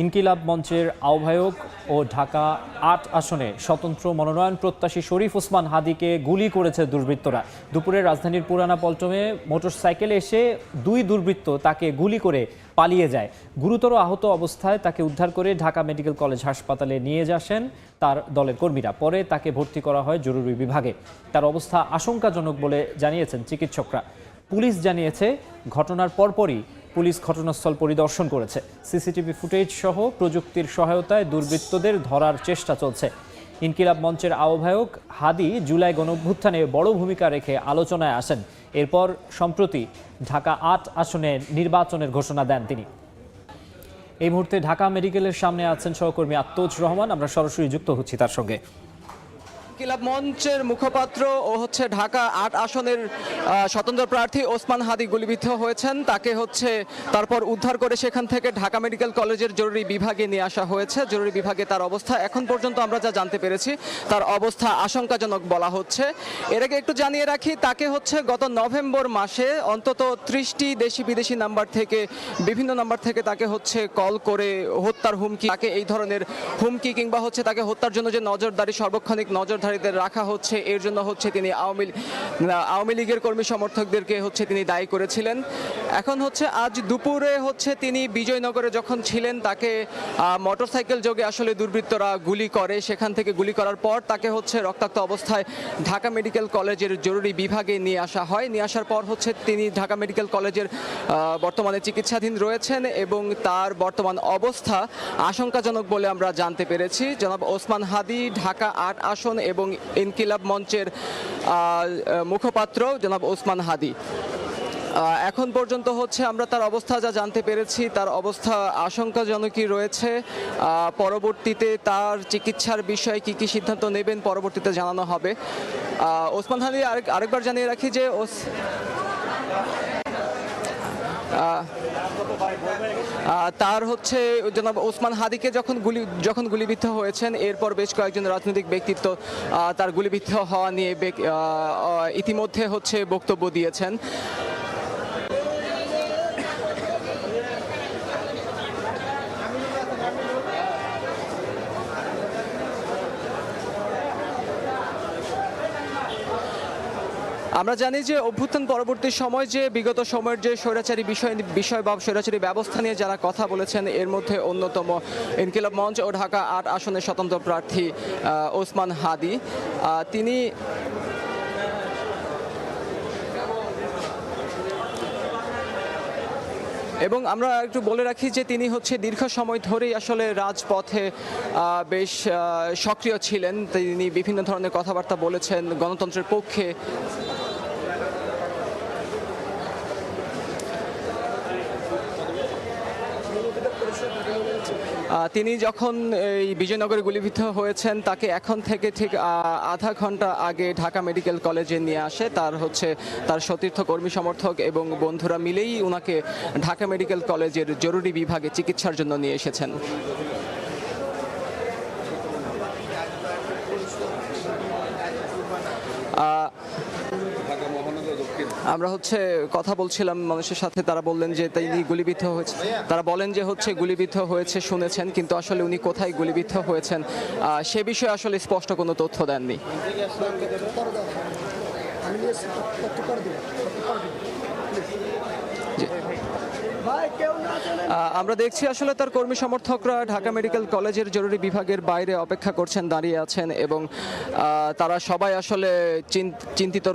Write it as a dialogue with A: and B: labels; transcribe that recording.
A: ইনকিলাব মঞ্চের আহ্বায়ক ও ঢাকা আট আসনে স্বতন্ত্র মনোনয়ন প্রত্যাশী শরীফ ওসমান হাদিকে গুলি করেছে দুর্বৃত্তরা। দুপুরে রাজধানীর পুরানা পল্টমে মোটরসাইকেলে এসে দুই দুর্বৃত্ত তাকে গুলি করে পালিয়ে যায়। গুরুতর আহত অবস্থায় তাকে উদ্ধার করে ঢাকা মেডিকেল কলেজ হাসপাতালে নিয়ে আসেন তার দলের কর্মীরা। পরে তাকে ভর্তি করা হয় জরুরি বিভাগে। তার অবস্থা আশঙ্কাজনক বলে জানিয়েছেন চিকিৎসকরা। পুলিশ জানিয়েছে, ঘটনার পরপরই পুলিশ ঘটনাস্থল পরিদর্শন করেছে। সিসিটিভি ফুটেজ সহ প্রযুক্তির সহায়তায় দুর্বৃত্তদের ধরার চেষ্টা চলছে। ইনকিলাব মঞ্চের আহ্বায়ক হাদি জুলাই গণঅভ্যুত্থানে বড় ভূমিকা রেখে আলোচনায় আসেন। এরপর সম্প্রতি ঢাকা আট আসনে নির্বাচনের ঘোষণা দেন তিনি। এই মুহূর্তে ঢাকা মেডিকেলের সামনে আছেন সহকর্মী আত্মজ রহমান। আমরা সরাসরি যুক্ত হচ্ছি তার সঙ্গে।
B: ক্লাব মঞ্চের মুখপাত্র ও হচ্ছে ঢাকা আট আসনের স্বতন্ত্র প্রার্থী ওসমান হাদি গুলিবিদ্ধ হয়েছেন। তাকে হচ্ছে তারপর উদ্ধার করে সেখান থেকে ঢাকা মেডিকেল কলেজের জরুরি বিভাগে নিয়ে আসা হয়েছে। জরুরি বিভাগে তার অবস্থা এখন পর্যন্ত আমরা যা জানতে পেরেছি, তার অবস্থা আশঙ্কাজনক বলা হচ্ছে। এর আগে একটু জানিয়ে রাখি, তাকে হচ্ছে গত নভেম্বর মাসে অন্তত ত্রিশটি দেশি বিদেশি নাম্বার থেকে, বিভিন্ন নাম্বার থেকে তাকে হচ্ছে কল করে হত্যার হুমকি, তাকে এই ধরনের হুমকি কিংবা হচ্ছে তাকে হত্যার জন্য যে নজরদারি, সর্বক্ষণিক নজরদারিদের রাখা হচ্ছে, এর জন্য হচ্ছে তিনি আওয়ামী আওয়ামী লীগের কর্মী সমর্থকদেরকে হচ্ছে তিনি দায়ী করেছিলেন। এখন হচ্ছে আজ দুপুরে হচ্ছে তিনি বিজয়নগরে যখন ছিলেন, তাকে মোটরসাইকেল যোগে আসলে দুর্বৃত্তরা গুলি করে। সেখান থেকে গুলি করার পর তাকে হচ্ছে রক্তাক্ত অবস্থায় ঢাকা মেডিকেল কলেজের জরুরি বিভাগে নিয়ে আসা হয়। নিয়ে আসার পর হচ্ছে তিনি ঢাকা মেডিকেল কলেজের বর্তমানে চিকিৎসাধীন রয়েছেন এবং তার বর্তমান অবস্থা আশঙ্কাজনক বলে আমরা জানতে পেরেছি। জনাব ওসমান হাদি, ঢাকা আট আসন এবং ইনকিলাব মঞ্চের মুখপাত্র জনাব ওসমান হাদি। এখন পর্যন্ত হচ্ছে আমরা তার অবস্থা যা জানতে পেরেছি, তার অবস্থা আশঙ্কাজনকই রয়েছে। পরবর্তীতে তার চিকিৎসার বিষয়ে কি কি সিদ্ধান্ত নেবেন পরবর্তীতে জানানো হবে। ওসমান হাদি, আরেক, আরেকবার জানিয়ে রাখি যে ওস- তার হচ্ছে জনাব ওসমান হাদিকে যখন গুলি, যখন গুলিবিদ্ধ হয়েছেন, এরপর বেশ কয়েকজন রাজনৈতিক ব্যক্তিত্ব তার গুলিবিদ্ধ হওয়া নিয়ে ইতিমধ্যে হচ্ছে বক্তব্য দিয়েছেন। আমরা জানি যে অভ্যুত্থান পরবর্তী সময় যে বিগত সময়ের যে স্বৈরাচারী বিষয় বিষয় বা স্বৈরাচারী ব্যবস্থা নিয়ে যারা কথা বলেছেন, এর মধ্যে অন্যতম ইনকিলাব মঞ্চ ও ঢাকা আট আসনের স্বতন্ত্র প্রার্থী ওসমান হাদি। তিনি এবং আমরা একটু বলে রাখি যে তিনি হচ্ছে দীর্ঘ সময় ধরেই আসলে রাজপথে বেশ সক্রিয় ছিলেন। তিনি বিভিন্ন ধরনের কথাবার্তা বলেছেন গণতন্ত্রের পক্ষে। তিনি যখন এই বিজয়নগরে গুলিবিদ্ধ হয়েছেন তাকে এখন থেকে ঠিক আধা ঘণ্টা আগে ঢাকা মেডিকেল কলেজে নিয়ে আসে। তার হচ্ছে তার সতীর্থ কর্মী সমর্থক এবং বন্ধুরা মিলেই ওনাকে ঢাকা মেডিকেল কলেজের জরুরি বিভাগে চিকিৎসার জন্য নিয়ে এসেছেন। আহ, আমরা হচ্ছে কথা বলছিলাম মানুষের সাথে, তারা বললেন যে তিনি গুলিবিদ্ধ হয়েছে। তারা বলেন যে হচ্ছে গুলিবিদ্ধ হয়েছে শুনেছেন, কিন্তু আসলে উনি কোথায় গুলিবিদ্ধ হয়েছেন সে বিষয়ে আসলে স্পষ্ট কোনো তথ্য দেননি। আমরা দেখছি আসলে তার কর্মী সমর্থকরা ঢাকা মেডিকেল কলেজের জরুরি বিভাগের বাইরে অপেক্ষা করছেন, দাঁড়িয়ে আছেন এবং তারা সবাই আসলে চিন- চিন্তিত